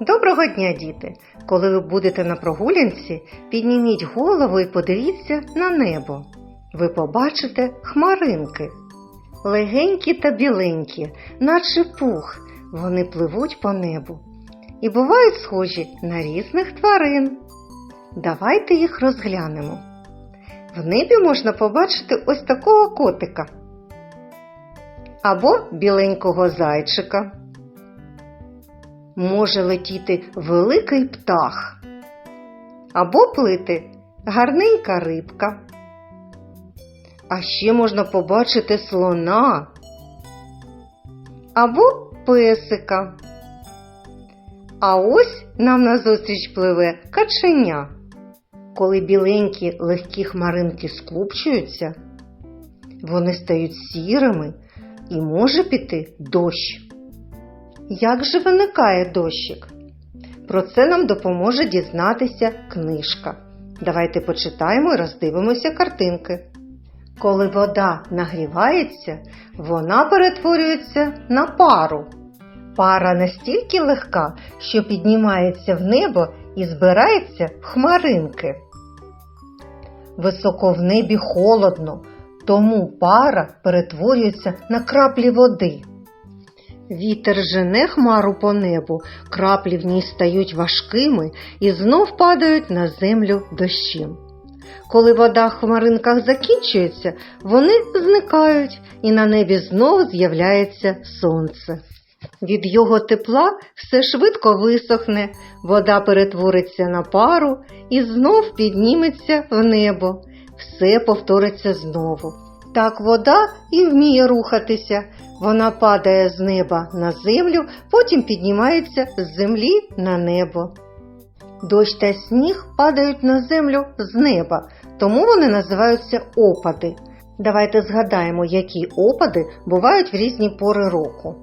Доброго дня, діти! Коли ви будете на прогулянці, підніміть голову і подивіться на небо. Ви побачите хмаринки. Легенькі та біленькі, наче пух, вони пливуть по небу і бувають схожі на різних тварин. Давайте їх розглянемо. В небі можна побачити ось такого котика або біленького зайчика може летіти великий птах, або плити гарненька рибка. А ще можна побачити слона або песика. А ось нам назустріч пливе каченя. Коли біленькі легкі хмаринки скупчуються, вони стають сірими і може піти дощ. Як же виникає дощик? Про це нам допоможе дізнатися книжка. Давайте почитаємо і роздивимося картинки. Коли вода нагрівається, вона перетворюється на пару. Пара настільки легка, що піднімається в небо і збирається в хмаринки. Високо в небі холодно, тому пара перетворюється на краплі води. Вітер жене хмару по небу, краплі в ній стають важкими і знов падають на землю дощем. Коли вода в хмаринках закінчується, вони зникають і на небі знов з'являється сонце. Від його тепла все швидко висохне, вода перетвориться на пару і знов підніметься в небо. Все повториться знову. Так вода і вміє рухатися. Вона падає з неба на землю, потім піднімається з землі на небо. Дощ та сніг падають на землю з неба, тому вони називаються опади. Давайте згадаємо, які опади бувають в різні пори року.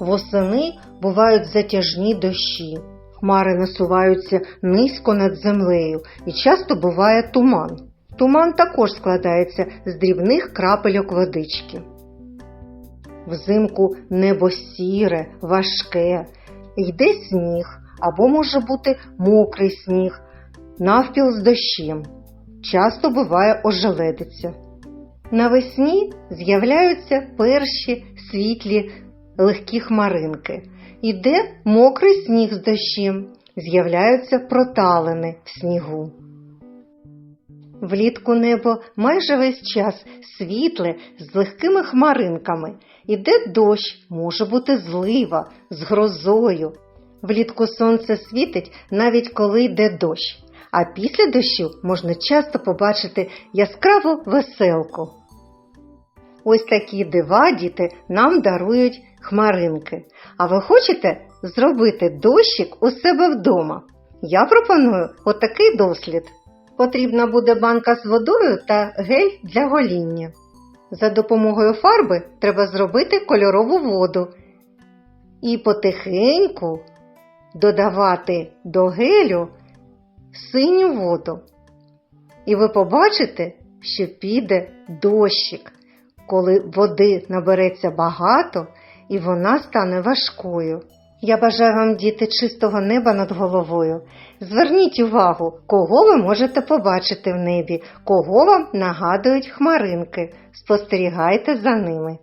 Восени бувають затяжні дощі, хмари насуваються низько над землею і часто буває туман. Туман також складається з дрібних крапельок водички. Взимку небо сіре, важке, йде сніг або може бути мокрий сніг, навпіл з дощем. Часто буває ожеледиця. Навесні з'являються перші світлі легкі хмаринки. Іде мокрий сніг з дощем, з'являються проталини в снігу. Влітку небо майже весь час світле з легкими хмаринками. Іде дощ, може бути злива з грозою. Влітку сонце світить навіть коли йде дощ, а після дощу можна часто побачити яскраву веселку. Ось такі дива діти нам дарують хмаринки. А ви хочете зробити дощик у себе вдома? Я пропоную отакий дослід. Потрібна буде банка з водою та гель для гоління. За допомогою фарби треба зробити кольорову воду і потихеньку додавати до гелю синю воду. І ви побачите, що піде дощик, коли води набереться багато і вона стане важкою. Я бажаю вам, діти, чистого неба над головою. Зверніть увагу, кого ви можете побачити в небі, кого вам нагадують хмаринки. Спостерігайте за ними.